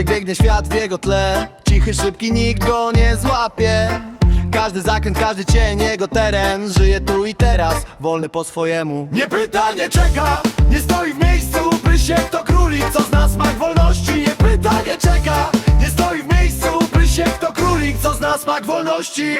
Biegnie świat w jego tle. Cichy, szybki, nikt go nie złapie. Każdy zakręt, każdy cień, jego teren. Żyje tu i teraz, wolny po swojemu. Nie pyta, nie czeka, nie stoi w miejscu By się kto królik, co zna smak wolności? Nie pyta, nie czeka, nie stoi w miejscu By się kto królik, co zna smak wolności?